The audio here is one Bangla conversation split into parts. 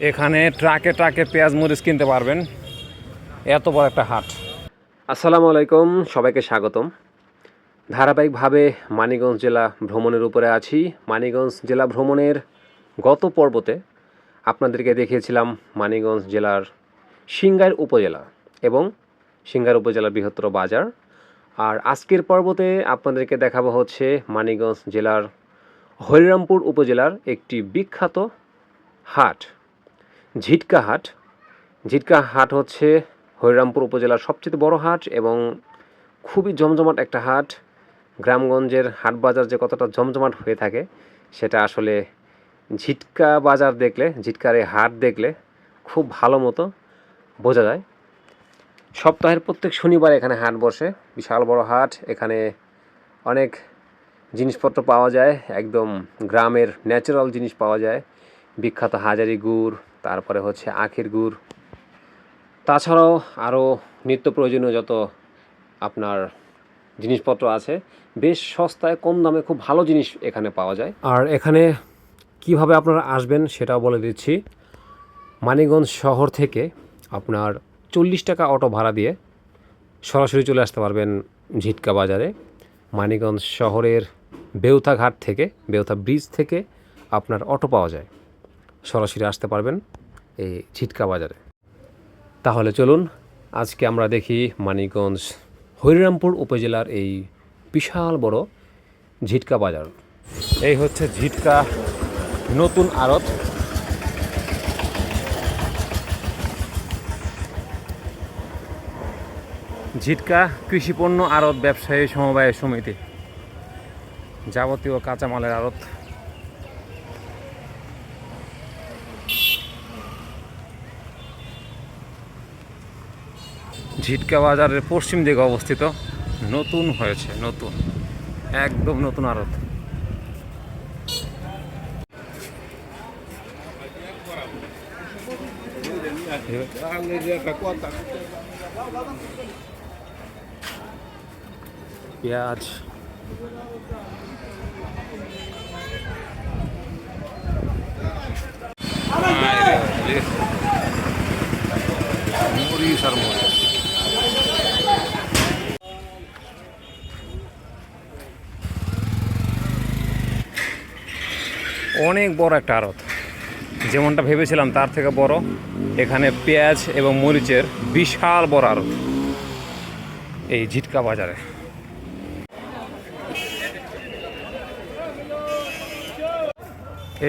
এখানে ট্রাকে ট্রাকে পেঁয়াজ মরিচ কিনতে পারবেন। এত বড় একটা হাট। আসসালামু আলাইকুম, সবাইকে স্বাগতম। ধারাবাহিকভাবে মানিগঞ্জ জেলা ভ্রমণের উপরে আছি। মানিগঞ্জ জেলা ভ্রমণের গত পর্বতে আপনাদেরকে দেখিয়েছিলাম মানিগঞ্জ জেলার সিংগাইর উপজেলা এবং সিংগাইর উপজেলার বৃহত্তর বাজার। আর আজকের পর্বতে আপনাদেরকে দেখাবো হচ্ছে মানিগঞ্জ জেলার হরিরামপুর উপজেলার একটি বিখ্যাত হাট। ঝিটকা হাট। ঝিটকা হাট হচ্ছে হরিরামপুর উপজেলার সবচেয়ে বড় হাট এবং খুবই জমজমাট একটা হাট। গ্রামগঞ্জের হাট বাজার যে কতটা জমজমাট হয়ে থাকে, সেটা আসলে ঝিটকা বাজার দেখলে, ঝিটকার এই হাট দেখলে খুব ভালো মতো বোঝা যায়। সপ্তাহের প্রত্যেক শনিবার এখানে হাট বসে, বিশাল বড় হাট। এখানে অনেক জিনিসপত্র পাওয়া যায়, একদম গ্রামের ন্যাচারাল জিনিস পাওয়া যায়। বিখ্যাত হাজারি গুড় তারপরে হচ্ছে আখের গুড়। তাছাড়াও আরও নিত্য প্রয়োজনীয় যত আপনার জিনিসপত্র আছে, বেশ সস্তায়, কম দামে খুব ভালো জিনিস এখানে পাওয়া যায়। আর এখানে কীভাবে আপনারা আসবেন সেটাও বলে দিচ্ছি। মানিগঞ্জ শহর থেকে আপনার চল্লিশ টাকা অটো ভাড়া দিয়ে সরাসরি চলে আসতে পারবেন ঝিটকা বাজারে। মানিগঞ্জ শহরের বেউথা ঘাট থেকে বেউথা ব্রিজ থেকে আপনার অটো পাওয়া যায়। সরাসরি আসতে পারবেন। এই ঝিটকা বাজারে। তাহলে চলুন, আজকে আমরা দেখি মানিকগঞ্জ হরিরামপুর উপজেলার এই বিশাল বড় ঝিটকা বাজার। এই হচ্ছে ঝিটকা নতুন আড়ত। ঝিটকা কৃষিপণ্য আড়ত ব্যবসায়ী সমবায় সমিতি। যাবতীয় কাঁচামালের আড়ত। ঝিটকা বাজারের পশ্চিম দিকে অবস্থিত। নতুন হয়েছে, নতুন। একদম নতুন আড়ত। পেঁয়াজ। মরিচ আর মরিচ। অনেক বড় একটা আড়ত। যেমনটা ভেবেছিলাম তার থেকে বড়, এখানে পেঁয়াজ এবং মরিচের বিশাল বড় আড়ত। এই ঝিটকা বাজারে।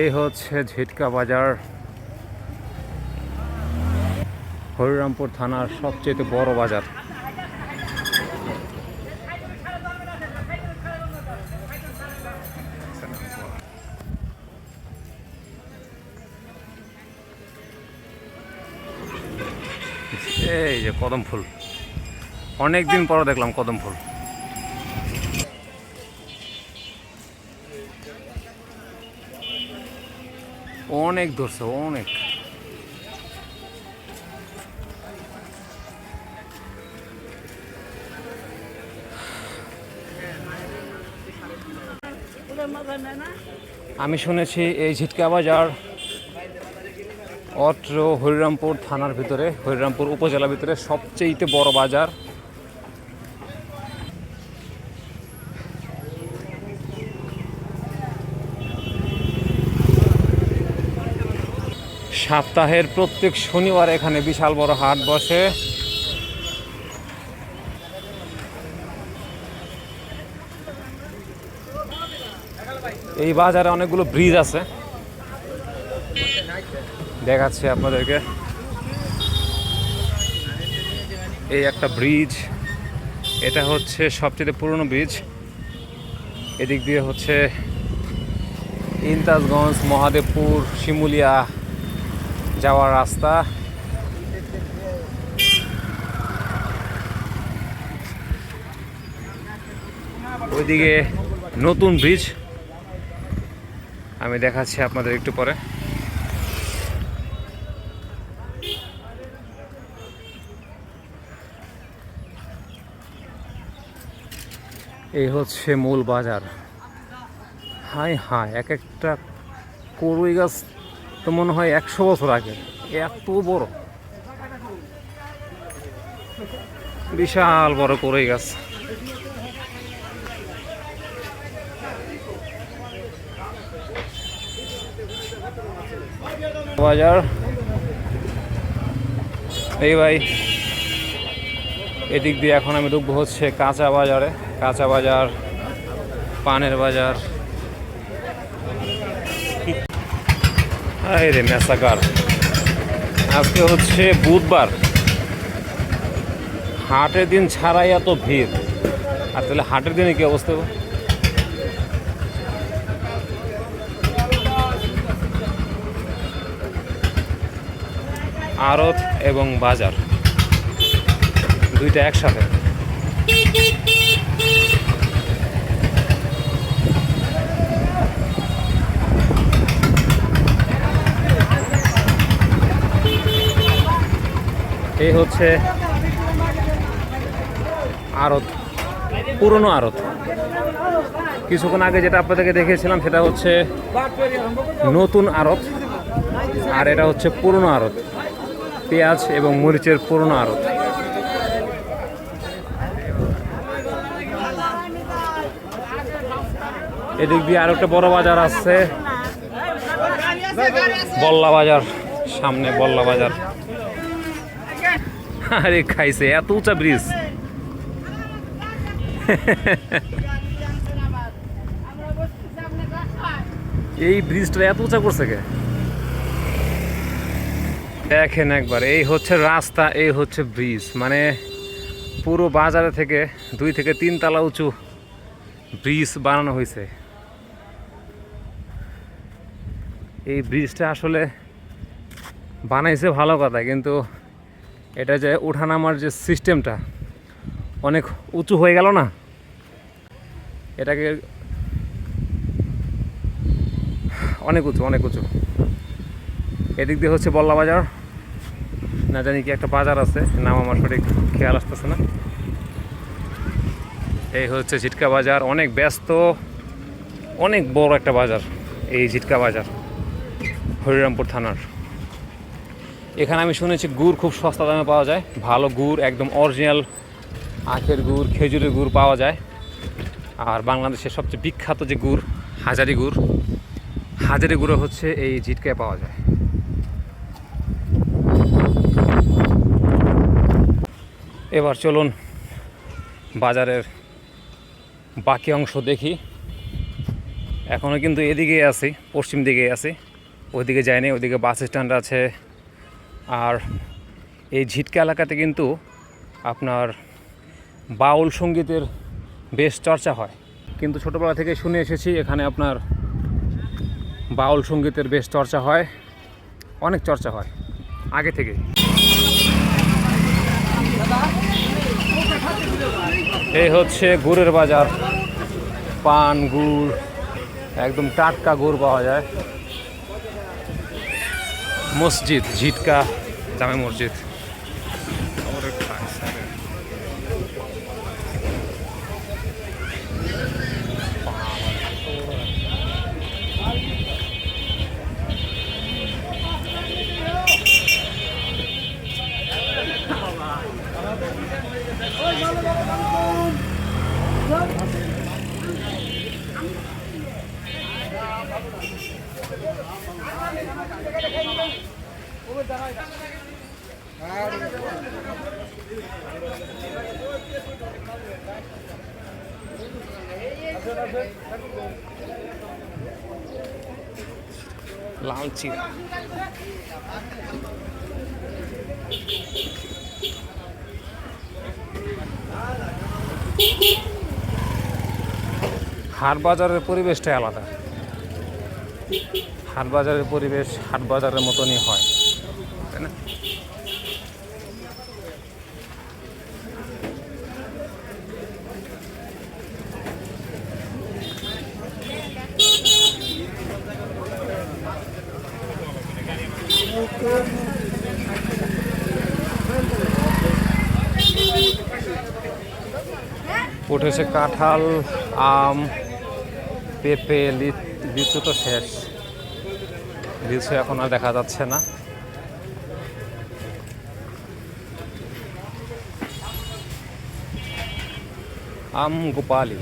এই হচ্ছে ঝিটকা বাজার। হরিরামপুর থানার সবচেয়ে বড় বাজার। এই যে কদম ফুল। অনেক দিন পর দেখলাম কদম ফুল। অনেক ধরছে, অনেক। আমি শুনেছি এই ঝিটকা বাজার অত্র হরিরামপুর থানার ভিতরে, হরিরামপুর উপজেলার ভিতরে সবচেয়ে বড় বাজার। সপ্তাহের প্রত্যেক শনিবার এখানে বিশাল বড় হাট বসে। এই বাজারে অনেকগুলো ব্রিজ আছে। দেখাচ্ছি আপনাদেরকে। এই একটা ব্রিজ এটা হচ্ছে সবচেয়ে পুরনো ব্রিজ এদিক দিয়ে হচ্ছে ইন্তাজগঞ্জ, মহাদেবপুর, শিমুলিয়া যাওয়ার রাস্তা। ওইদিকে নতুন ব্রিজ আমি দেখাচ্ছি আপনাদের একটু পরে। এই হচ্ছে মূল বাজার। হাই হাই, এক একটা করুই গাছ তো মনে হয় একশো বছর আগে। এত বড়। বিশাল বড় করেই গাছ। বাজার। এই ভাই, এদিক দিয়ে এখন আমি ঢুকবো হচ্ছে কাঁচা বাজারে। কাঁচা বাজার, পানের বাজার। এই রে মেসাকার। আজকে হচ্ছে বুধবার। হাটের দিন ছাড়াই এত ভিড়। আর তাহলে হাটের দিনে কি অবস্থা? আড়ত এবং বাজার। দুইটা একসাথে। এই হচ্ছে আড়ত, পুরনো আড়ত। কিছুক্ষণ আগে যেটা আপনাদেরকে দেখিয়েছিলাম, সেটা হচ্ছে নতুন আড়ত, আর এটা হচ্ছে পুরনো আড়ত। পেঁয়াজ এবং মরিচের পুরনো আড়ত। এদিক দিয়ে আর একটা বড় বাজার আছে বল্লা বাজার, সামনে বল্লা বাজার। আরে খাইছে, এত উঁচা ব্রিজ এই ব্রিজটা এত উঁচা করছে কে? দেখেন একবার, এই হচ্ছে রাস্তা, এই হচ্ছে ব্রিজ মানে পুরো বাজারে থেকে দুই থেকে তিন তলা উঁচু ব্রিজ বানানো হয়েছে। এই ব্রিজটা আসলে বানাইছে ভালো কথা, কিন্তু এটা যে ওঠানামার যে সিস্টেমটা অনেক উঁচু হয়ে গেল না? এটাকে অনেক উঁচু অনেক উঁচু। এদিক দিয়ে হচ্ছে বল্লা বাজার। না জানি কি একটা বাজার আছে, নাম আমার সঠিক খেয়াল আসতেছে না। এই হচ্ছে ঝিটকা বাজার, অনেক ব্যস্ত, অনেক বড় একটা বাজার, এই ঝিটকা বাজার, হরিরামপুর থানার। এখানে আমি শুনেছি গুড় খুব সস্তা দামে পাওয়া যায়। ভালো গুড়, একদম অরিজিনাল আখের গুড়, খেজুরের গুড় পাওয়া যায়। আর বাংলাদেশের সবচেয়ে বিখ্যাত যে গুড়, হাজারি গুড়, হাজারি গুঁড়ো হচ্ছে এই জিটকায় পাওয়া যায়। এবার চলুন বাজারের বাকি অংশ দেখি। এখনও কিন্তু এদিকে আছি, পশ্চিম দিকে আছি। ওইদিকে যায়নি ওইদিকে বাস স্ট্যান্ড আছে। আর এই ঝিটকা এলাকাতে কিন্তু আপনার বাউল সঙ্গীতের বেশ চর্চা হয়। কিন্তু ছোটোবেলা থেকে শুনে এসেছি, এখানে আপনার বাউল সঙ্গীতের বেশ চর্চা হয়, অনেক চর্চা হয়, আগে থেকে এই হচ্ছে গুড়ের বাজার, পান, গুড়, একদম টাটকা গুড় পাওয়া যায়। মসজিদ ঝিটকা জামে মসজিদ। লাল চিরা হাট বাজারের পরিবেশটাই আলাদা। হাট বাজারের পরিবেশ হাট বাজারের মতনই হয়। উঠেছে কাঁঠাল, আম, পেঁপে লিচু তো শেষ। রিলসে এখন আর দেখা যাচ্ছে না। আম গোপালি।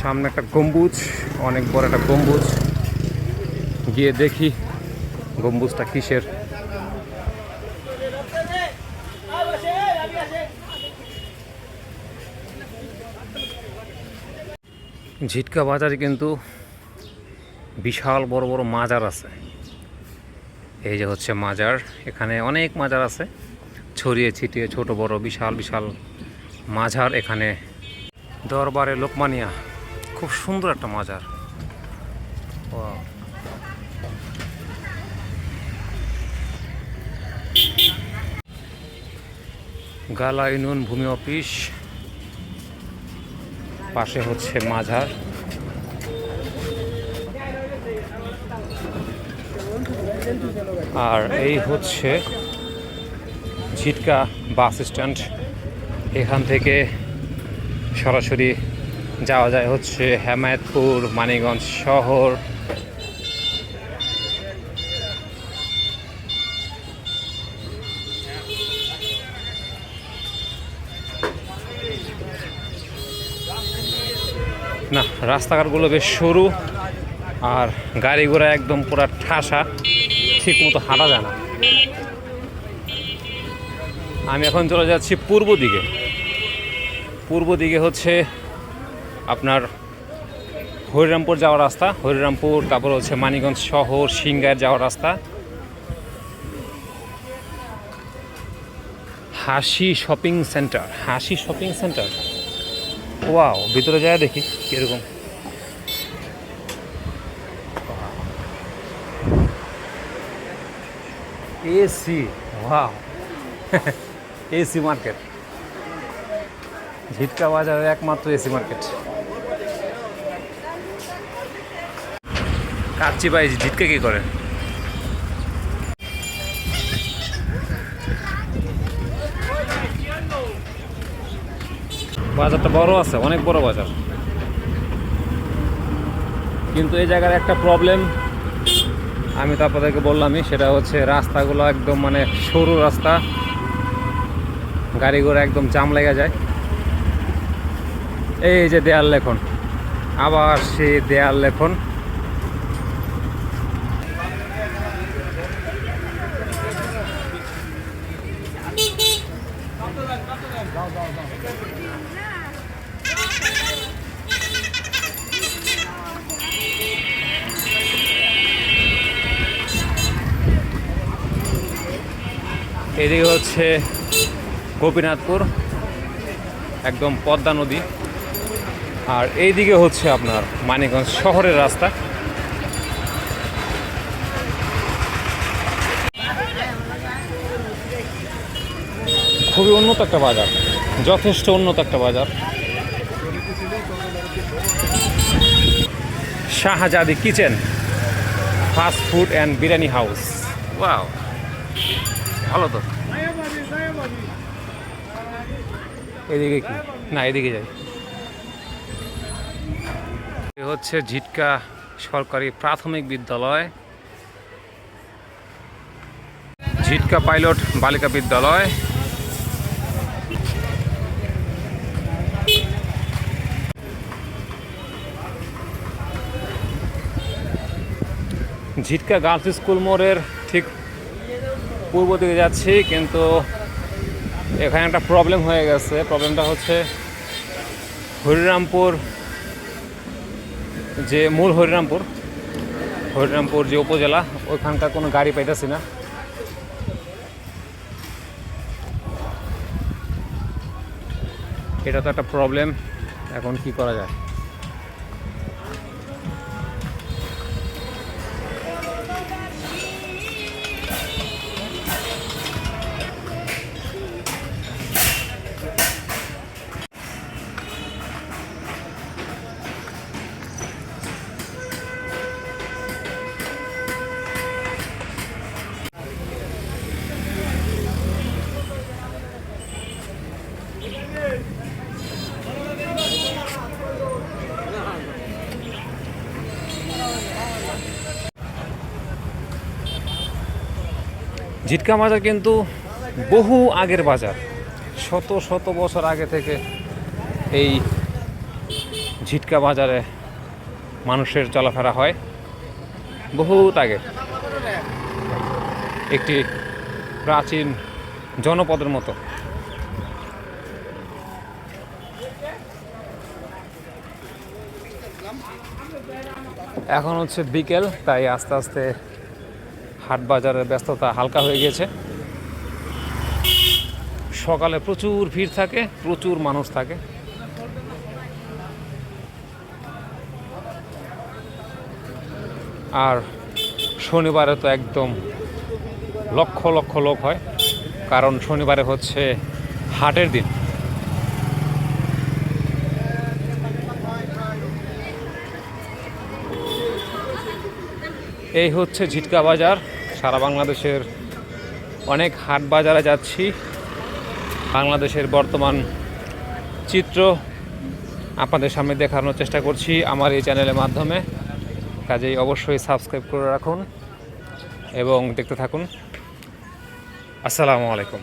সামনে একটা গম্বুজ, অনেক বড় একটা গম্বুজ। গিয়ে দেখি গম্বুজটা কিসের। ঝিটকা বাজারে কিন্তু বিশাল বড় বড় মাজার আছে। এই যে হচ্ছে মাজার, এখানে অনেক মাজার আছে। ছড়িয়ে ছিটিয়ে ছোট বড় বিশাল বিশাল মাজার এখানে। দরবারে লোকমানিয়া। খুব সুন্দর একটা মাজার. গালা ইউনিয়ন ভূমি অফিস। পাশে হচ্ছে মাঝার আর এই হচ্ছে ঝিটকা বাস স্ট্যান্ড। এখান থেকে সরাসরি যাওয়া যায় হচ্ছে হেমায়তপুর, মানিকগঞ্জ শহর। না, রাস্তাঘাটগুলো বেশ সরু আর গাড়ি ঘোড়া একদম পুরো ঠাসা ঠিক মতো হাঁটা যায় না। আমি এখন চলে যাচ্ছি পূর্ব দিকে। পূর্ব দিকে হচ্ছে আপনার হরিরামপুর যাওয়ার রাস্তা। হরিরামপুর, তারপর হচ্ছে মানিগঞ্জ শহর সিঙ্গার যাওয়ার রাস্তা। Hasi shopping centre, Hasi shopping centre. Wow, ভিতরে যায় দেখি কীরকম। AC, wow. AC market. Jhitka বাজারের একমাত্র এসি মার্কেট। কাচ্চি ভাই ঝিটকা কি করে? বাজারটা বড় আছে, অনেক বড় বাজার। কিন্তু এই জায়গার একটা প্রবলেম আমি তো আপনাদেরকে বললামই, সেটা হচ্ছে রাস্তাগুলো একদম মানে সরু রাস্তা। গাড়ি ঘোড়া একদম জাম লেগে যায়। এই যে দেয়াল লেখন আবার সেই দেয়াল লেখন এদিকে হচ্ছে গোপীনাথপুর, একদম পদ্মা নদী। আর এইদিকে হচ্ছে আপনার মানিকগঞ্জ শহরের রাস্তা। খুবই উন্নত একটা বাজার, যথেষ্ট উন্নত একটা বাজার। Shahzadi kitchen, fast food and biryani house. Wow, ভালো তো। এদিকে কি? না, এদিকে যাই। এ হচ্ছে ঝিটকা সরকারি প্রাথমিক বিদ্যালয়। ঝিটকা পাইলট বালিকা বিদ্যালয়। ঝিটকা গার্লস স্কুল মোড়ের ঠিক পূর্ব দিকে যাচ্ছি, কিন্তু এখানে একটা প্রবলেম হয়ে গেছে। প্রবলেমটা হচ্ছে হরিরামপুর, যে মূল হরিরামপুর হরিরামপুর যে উপজেলা, ওইখানকার কোনো গাড়ি পাইতেছি না। এটা তো একটা প্রবলেম এখন কি করা যায়? ঝিটকা বাজার কিন্তু বহু আগের বাজার। শত শত বছর আগে থেকে এই ঝিটকা বাজারে মানুষের চলাফেরা হয়, বহুত আগে। একটি প্রাচীন জনপদের মতো। এখন হচ্ছে বিকেল, তাই আস্তে আস্তে হাট বাজারের ব্যস্ততা হালকা হয়ে গেছে সকালে প্রচুর ভিড় থাকে, প্রচুর মানুষ থাকে। আর শনিবারে তো একদম লক্ষ লক্ষ লোক হয়, কারণ শনিবারে হচ্ছে হাটের দিন। এই হচ্ছে ঝিটকা বাজার। সারা বাংলাদেশের অনেক হাট বাজারে যাচ্ছি। বাংলাদেশের বর্তমান চিত্র আপনাদের সামনে দেখানোর চেষ্টা করছি আমার এই চ্যানেলের মাধ্যমে। কাজেই অবশ্যই সাবস্ক্রাইব করে রাখুন এবং দেখতে থাকুন। আসসালামু আলাইকুম।